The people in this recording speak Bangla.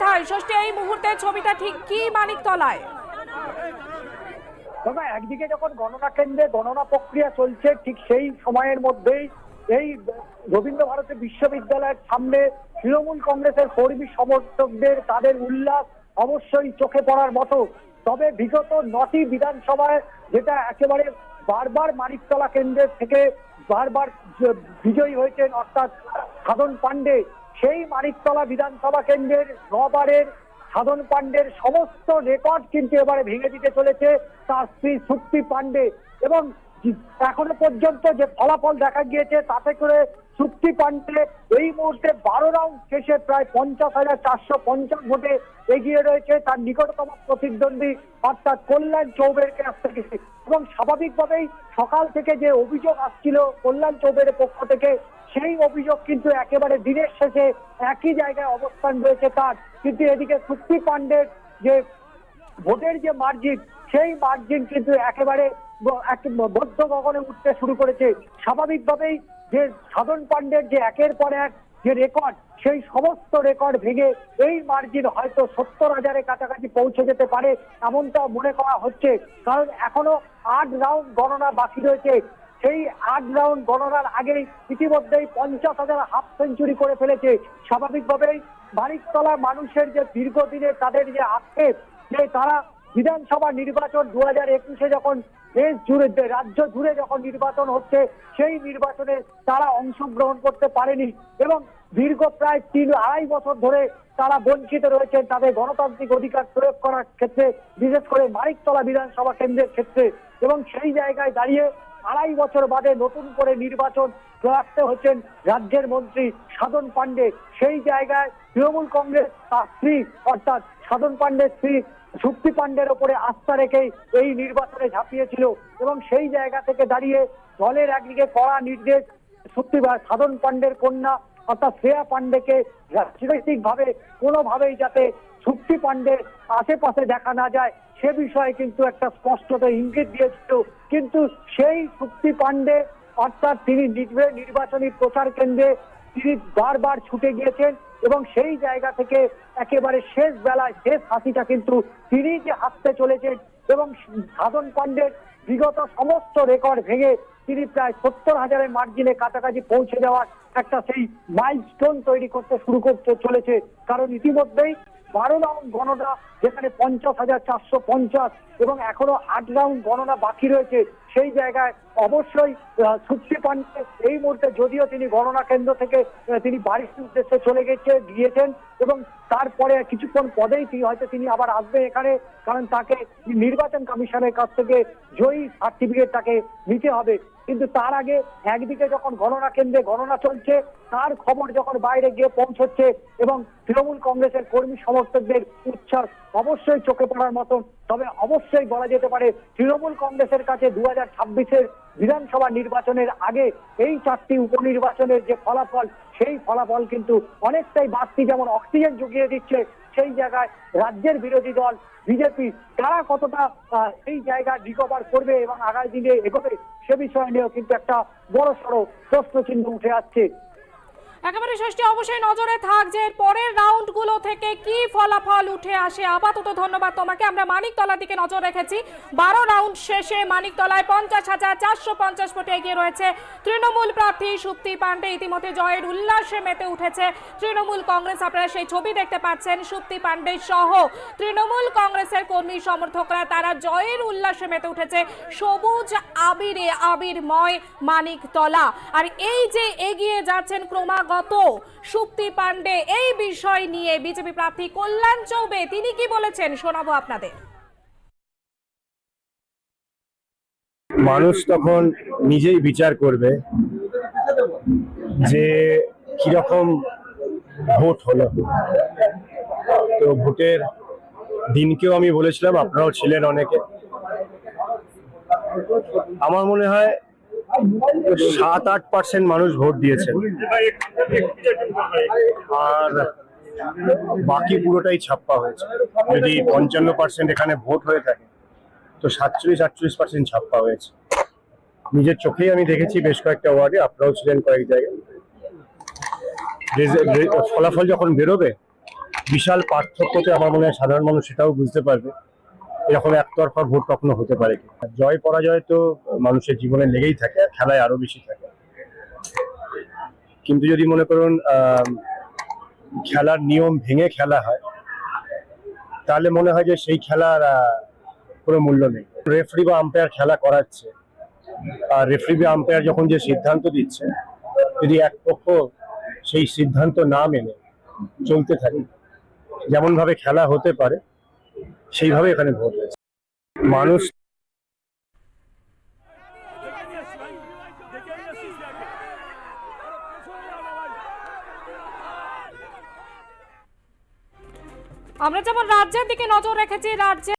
কোথায় ষষ্ঠী এই মুহূর্তে ছবিটা ঠিক কি মানিকতলায়? তবে একদিকে যখন গণনা কেন্দ্রে গণনা প্রক্রিয়া চলছে, ঠিক সেই সময়ের মধ্যেই এই রবীন্দ্র ভারতী বিশ্ববিদ্যালয়ের সামনে তৃণমূল কংগ্রেসের কর্মী সমর্থকদের তাদের উল্লাস অবশ্যই চোখে পড়ার মতো। তবে বিগত নটি বিধানসভায় যেটা একেবারে বারবার মানিকতলা কেন্দ্রের থেকে বারবার বিজয়ী হয়েছেন অর্থাৎ সাধন পাণ্ডে সেই মানিকতলা বিধানসভা কেন্দ্রের নবারের সাধন পাণ্ডের সমস্ত রেকর্ড কিন্তু এবারে ভেঙে দিতে চলেছে তার স্ত্রী সুক্তি পাণ্ডে। এবং এখনও পর্যন্ত যে ফলাফল দেখা গিয়েছে, তাতে করে সুক্তি পাণ্ডে এই মুহূর্তে বারো রাউন্ড শেষে প্রায় পঞ্চাশ হাজার চারশো পঞ্চাশ ভোটে এগিয়ে রয়েছে তার নিকটতম প্রতিদ্বন্দ্বী অর্থাৎ কল্যাণ চৌবের কাছ থেকে। এবং স্বাভাবিকভাবেই সকাল থেকে যে অভিযোগ আসছিল কল্যাণ চৌবের পক্ষ থেকে সেই অভিযোগ কিন্তু একেবারে দিনের শেষে একই জায়গায় অবস্থান রয়েছে তার। কিন্তু এদিকে সুক্তি পাণ্ডের যে ভোটের যে মার্জিন সেই মার্জিন কিন্তু একেবারে এক বদ্ধ গগনে উঠতে শুরু করেছে। স্বাভাবিকভাবেই যে সাধন পাণ্ডের যে একের পর এক যে রেকর্ড সেই সমস্ত রেকর্ড ভেঙে এই মার্জিন হয়তো সত্তর হাজারের কাছাকাছি পৌঁছে যেতে পারে এমনটা মনে করা হচ্ছে। কারণ এখনও আট রাউন্ড গণনা বাকি রয়েছে। সেই আট রাউন্ড গণনার আগেই ইতিমধ্যেই পঞ্চাশ হাজার হাফ সেঞ্চুরি করে ফেলেছে। স্বাভাবিকভাবেই বাড়িতলা মানুষের যে দীর্ঘদিনের তাদের যে আক্ষেপ, যে তারা বিধানসভা নির্বাচন দু হাজার একুশে যখন দেশ জুড়ে রাজ্য জুড়ে যখন নির্বাচন হচ্ছে, সেই নির্বাচনে তারা অংশগ্রহণ করতে পারেনি এবং দীর্ঘ প্রায় তিন আড়াই বছর ধরে তারা বঞ্চিত রয়েছেন তাদের গণতান্ত্রিক অধিকার প্রয়োগ করার ক্ষেত্রে, বিশেষ করে মানিকতলা বিধানসভা কেন্দ্রের ক্ষেত্রে এবং সেই জায়গায় দাঁড়িয়ে আড়াই বছর বাদে নতুন করে নির্বাচন রাখতে হচ্ছেন রাজ্যের মন্ত্রী সাধন পাণ্ডে। সেই জায়গায় তৃণমূল কংগ্রেস তার স্ত্রী, অর্থাৎ সাধন পাণ্ডের স্ত্রী শক্তি পাণ্ডের ওপরে আস্থা রেখেই এই নির্বাচনে ঝাঁপিয়েছিল এবং সেই জায়গা থেকে দাঁড়িয়ে দলের একদিকে কড়া নির্দেশ সত্যি সাধন পাণ্ডের কন্যা অর্থাৎ শ্রেয়া পাণ্ডেকে রাজনৈতিক ভাবে কোনোভাবেই যাতে শক্তি পাণ্ডের আশেপাশে দেখা না যায়, সে বিষয়ে কিন্তু একটা স্পষ্টত ইঙ্গিত দিয়েছিল। কিন্তু সেই শক্তি পাণ্ডে, অর্থাৎ তিনি নির্বে- নির্বাচনী প্রচার কেন্দ্রে তিনি বারবার ছুটে গিয়েছেন এবং সেই জায়গা থেকে একেবারে শেষ বেলায়, শেষ হাসিটা কিন্তু তিনি যে হাসতে চলেছেন এবং সাধন পাণ্ডের বিগত সমস্ত রেকর্ড ভেঙে তিনি প্রায় সত্তর হাজারের মার্জিনে কাছাকাছি পৌঁছে যাওয়ার একটা সেই মাইলস্টোন তৈরি করতে শুরু করতে চলেছে। কারণ ইতিমধ্যেই বারো রাউন্ড গণনা, যেখানে পঞ্চাশ হাজার চারশো পঞ্চাশ এবং এখনও আট রাউন্ড গণনা বাকি রয়েছে। সেই জায়গায় অবশ্যই সুপ্তি পান্ডে এই মুহূর্তে যদিও তিনি গণনা কেন্দ্র থেকে তিনি বাড়ির উদ্দেশ্যে চলে গেছে, গিয়েছেন এবং তারপরে কিছুক্ষণ পরেই তিনি হয়তো তিনি আবার আসবেন এখানে, কারণ তাকে নির্বাচন কমিশনের কাছ থেকে জয়ী সার্টিফিকেট তাকে নিতে হবে। কিন্তু তার আগে একদিকে যখন গণনা কেন্দ্রে গণনা চলছে, তার খবর যখন বাইরে গিয়ে পৌঁছচ্ছে এবং তৃণমূল কংগ্রেসের কর্মী সমর্থকদের উচ্ছ্বাস অবশ্যই চোখে পড়ার মতন তবে অবশ্যই বলা যেতে পারে, তৃণমূল কংগ্রেসের কাছে দু হাজার ছাব্বিশের বিধানসভা নির্বাচনের আগে এই চারটি উপনির্বাচনের যে ফলাফল, সেই ফলাফল কিন্তু অনেকটাই বাড়তি যেমন অক্সিজেন জুগিয়ে দিচ্ছে, সেই জায়গায় রাজ্যের বিরোধী দল, বিজেপি, তারা কতটা এই জায়গা রিকভার করবে এবং আগামী দিনে এগোবে, সে বিষয় নিয়েও কিন্তু একটা বড় সড়ো প্রশ্ন চিহ্ন উঠে আসছে। একেবারে ষষ্ঠী অবশ্যই নজরে থাক যে পরের রাউন্ডগুলো থেকে কি ফলাফল উঠে আসে। আপাতত ধন্যবাদ তোমাকে। আমরা মানিকতলার দিকে নজর রেখেছি। বারো রাউন্ড শেষে মানিকতলায় পঞ্চাশ হাজার চারশো পঞ্চাশ ফুটে এগিয়ে রয়েছে তৃণমূল প্রার্থী সুপ্তি পাণ্ডে। ইতিমধ্যে জয়ের উল্লাসে মেতে উঠেছে তৃণমূল কংগ্রেস। আপনারা সেই ছবি দেখতে পাচ্ছেন। সুপ্তি পাণ্ডে সহ তৃণমূল কংগ্রেসের কর্মী সমর্থকরা, তারা জয়ের উল্লাসে মেতে উঠেছে। সবুজ আবিরে আবিরময় মানিকতলা। আর এই যে এগিয়ে যাচ্ছেন ক্রমাগত সুপ্তি পাণ্ডে এই বিষয় নিয়ে বিজেপি প্রার্থী কল্যাণ চৌবে, তিনি কি বলেছেন? শোনাবো আপনাদের। মানুষ তখন নিজেই বিচার করবে যে কীরকম ভোট হলো। তো ভোটের দিনকেও আমি বলেছিলাম, আপনারাও ছিলেন অনেকে। আমার মনে হয় সাত আট পার্সেন্ট মানুষ ভোট দিয়েছেন। আর বাকি পুরোটাই ছাপ্পা হয়েছে। যদি পঞ্চান্ন পার্সেন্ট এখানে ভোট হয়ে থাকে, তো সাতচল্লিশ, আটচল্লিশ পার্সেন্ট ছাপ্পা হয়েছে। নিজের চোখেই আমি দেখেছি বেশ কয়েকটা ওয়ার্ডে, আপনারাও ছিলেন কয়েক জায়গায়। ফলাফল যখন বেরোবে, বিশাল পার্থক্যতে আমার মনে হয় সাধারণ মানুষ সেটাও বুঝতে পারবে। এরকম একতরফা ভোট কখনো হতে পারে জয় পরাজয় তো মানুষের জীবনে লেগেই থাকে, আর খেলায় আরও বেশি থাকে। কিন্তু যদি মনে করুন খেলার নিয়ম ভেঙে খেলা হয়, তাহলে মনে হয় যে সেই খেলার কোনো মূল্য নেই। রেফারি বা আম্পায়ার খেলা করাচ্ছে, আর রেফারি বা আম্পায়ার যখন যে সিদ্ধান্ত দিচ্ছে, যদি এক পক্ষ সেই সিদ্ধান্ত না মেনে চলতে থাকে যেমন ভাবে খেলা হতে পারে সেইভাবে এখানে ভোট হয়েছে। মানুষ আমরা যেমন রাজ্যের দিকে নজর রেখেছি রাজ্যে